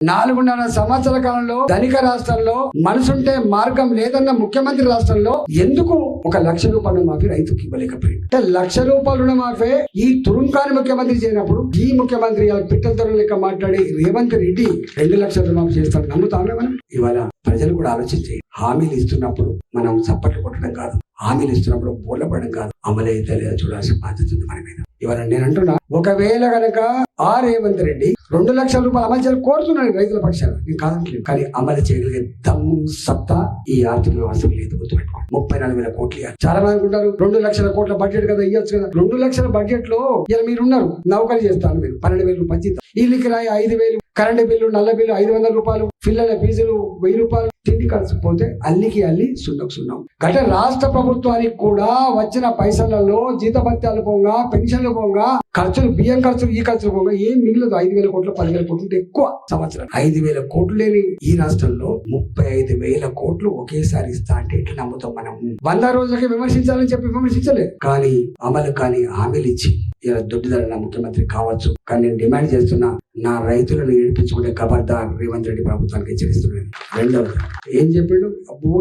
నాలుగున్నర సంవత్సరాల కాలంలో ధనిక రాష్ట్రంలో మనసుంటే మార్గం లేదన్న ముఖ్యమంత్రి రాష్ట్రంలో ఎందుకు ఒక లక్ష రూపాయల రుణమాఫీ రైతుకి ఇవ్వలేకపోయింది? అంటే లక్ష రూపాయల రుణమాఫీ ఈ తురుంకాని ముఖ్యమంత్రి చేయనప్పుడు ఈ ముఖ్యమంత్రి పిట్టల ధరలు లెక్క మాట్లాడి రేవంత్ రెడ్డి రెండు లక్షల రుణమాఫీ చేస్తాడు నమ్ముతామే మనం? ఇవాళ ప్రజలు కూడా ఆలోచించి హామీలు ఇస్తున్నప్పుడు మనం చప్పట్లు కొట్టడం కాదు. హామీలు ఇస్తున్నప్పుడు బోర్లపడడం కాదు. అమలైతే లేదా చూడాల్సిన బాధ్యత ఉంది మన మీద. ఇవాళ నేను అంటున్నా ఒకవేళ గనక ఆ రేవంత్ రెడ్డి రెండు లక్షల రూపాయలు అమలు చేయాలని కోరుతున్నాను రైతుల పక్షాన. నేను కాదంటలేదు కానీ అమలు చేయగలిగే దమ్ము సత్తా ఈ ఆర్థిక వ్యవస్థ లేదు గుర్తుపెట్టుకోండి. ముప్పై నాలుగు వేల కోట్లు. చాలా మంది అనుకుంటారు రెండు లక్షల కోట్ల బడ్జెట్ కదా ఇవ్వచ్చు కదా. రెండు లక్షల బడ్జెట్లో ఇలా మీరు ఉన్నారు. నౌకలు చేస్తాను మీరు. పన్నెండు వేలు రూపాయలు ఈ ఇల్లు ఐదు వేలు కరెంటు బిల్లు నల్ల బిల్లు ఐదు వందల రూపాయలు పిల్లల ఫీజులు వెయ్యి రూపాయలు తిండి కలిసిపోతే అల్లికి అల్లి సున్నకు సున్నం. గత రాష్ట్ర ప్రభుత్వానికి కూడా వచ్చిన పైసలలో జీతభత్యాలు పోగా పెన్షన్లు పోగా ఖర్చులు బియ్యం ఖర్చులు ఈ ఖర్చులు పోగా ఏం మిగిలదు. ఐదు వేల కోట్లు పదివేల కోట్లు ఎక్కువ సంవత్సరం. ఐదు వేల కోట్లు లేని ఈ రాష్ట్రంలో ముప్పై ఐదు వేల కోట్లు ఒకేసారి ఇస్తా అంటే ఎట్లా నమ్ముతాం మనం? వంద రోజులకి విమర్శించాలని చెప్పి విమర్శించలేదు కానీ అమలు కానీ హామీలు ఇచ్చి ఇలా దొడ్డిదల ముఖ్యమంత్రి కావచ్చు. కానీ నేను డిమాండ్ చేస్తున్నా నా రైతులను ఏడిపించుకునే కబర్దార్ రేవంత్ రెడ్డి ప్రభుత్వానికి హెచ్చరిస్తున్నాను రెండవది ఏం చెప్పిండు? అబ్బో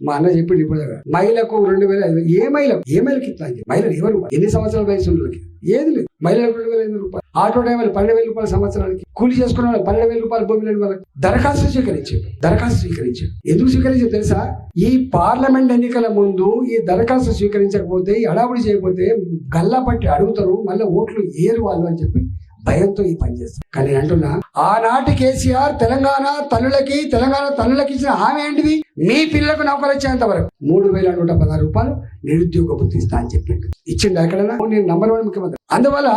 మా అన్న చెప్పిండు ఇప్పుడు మహిళకు రెండు వేల ఐదు ఏ మహిళకు ఏ మహిళకి ఇట్లా మహిళలు ఎవరు ఎన్ని సంవత్సరాల వయసు ఏది లేదు. మహిళలకు రెండు వేల ఐదు రూపాయలు. ఆటో డ్రైవర్లు పన్నెండు వేల రూపాయల సంవత్సరానికి. కూలి చేసుకున్న వాళ్ళు పన్నెండు వేల రూపాయలు భూమి లేని వాళ్ళకి దరఖాస్తు స్వీకరించారు. దరఖాస్తు స్వీకరించారు. ఎందుకు స్వీకరించారు తెలుసా? ఈ పార్లమెంట్ ఎన్నికల ముందు ఈ దరఖాస్తు స్వీకరించకపోతే ఈ అడావుడి చేయకపోతే గల్లా పట్టి అడుగుతారు మళ్ళీ ఓట్లు ఏరు వాళ్ళు అని చెప్పి భయంతో ఈ పని చేస్తారు. కానీ నేను అంటున్నా ఆనాటి కేసీఆర్ తెలంగాణ తల్లులకి తెలంగాణ తల్లులకి ఇచ్చిన హామీ ఏంటిది? మీ పిల్లలకు నౌకలు వచ్చేంత వరకు మూడు వేల నూట పదహారు రూపాయలు నిరుద్యోగ భృతి ఇస్తా అని చెప్పిండు. ఇచ్చిండు ఎక్కడైనా నేను నంబర్ వన్ ముఖ్యమంత్రి. అందువల్ల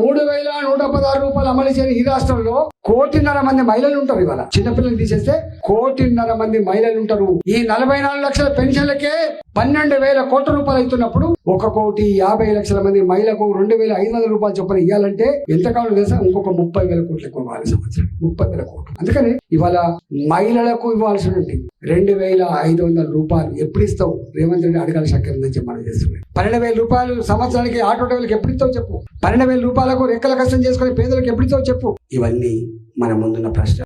మూడు వేల నూట పదహారు రూపాయలు అమలు చేయని ఈ రాష్ట్రంలో కోటిన్నర మంది మహిళలు ఉంటారు ఇవాళ. చిన్నపిల్లలు తీసేస్తే కోటిన్నర మంది మహిళలు ఉంటారు. ఈ నలభై నాలుగు లక్షల పెన్షన్లకే పన్నెండు వేల కోట్ల రూపాయలు అవుతున్నప్పుడు ఒక కోటి యాభై లక్షల మంది మహిళకు రెండు వేల ఐదు వందల రూపాయలు చొప్పున ఇవ్వాలంటే ఎంత కావాలి తెలుసా? ఇంకొక ముప్పై వేల కోట్లు ఎక్కువ ఇవ్వాలి సంవత్సరం ముప్పై వేల కోట్లు. అందుకని ఇవాళ మహిళలకు ఇవ్వాల్సి ఉంటుంది రెండు వేల ఐదు వందల రూపాయలు ఎప్పుడు ఇస్తావు? రేవంత్ రెడ్డి అడగాలి చక్కెర చెప్పి మనం చేస్తున్నాయి పన్నెండు వేల రూపాయలు సంవత్సరానికి ఆటో డ్రైవర్లకు ఎప్పుడు ఇస్తావు చెప్పు? పన్నెండు వేల రూపాయలకు రెక్కల కష్టం చేసుకునే పేదలకు ఎప్పుడు ఇస్తావు చెప్పు? ఇవన్నీ మన ముందున్న ప్రశ్న.